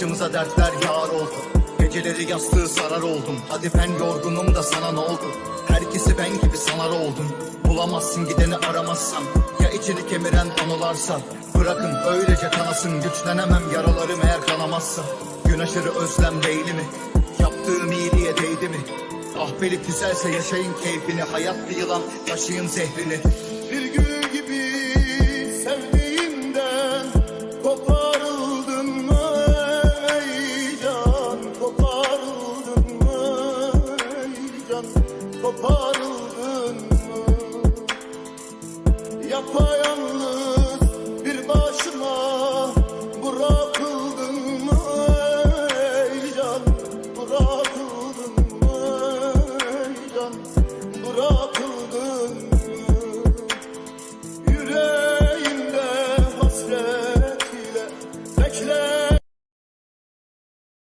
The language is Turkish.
Başımıza dertler yağar oldu. Geceleri yastığı sarar oldum. Hadi ben yorgunum da sana ne oldu? Herkesi ben gibi sanar oldum. Bulamazsın gideni aramazsan Ya içini kemiren anılarsa? Bırakın öylece kanasın. Güçlenemem yaralarım eğer kanamazsa. Gün aşırı özlem değil mi? Yaptığım iyiliğe değdi mi? Ah beli güzelse yaşayın keyfini. Hayat bir yılan taşıyın zehrini Hayattan koparıldın mı? Yapayalnız bir başına bırakıldın mı? Ey can bırakıldın mı? Ey can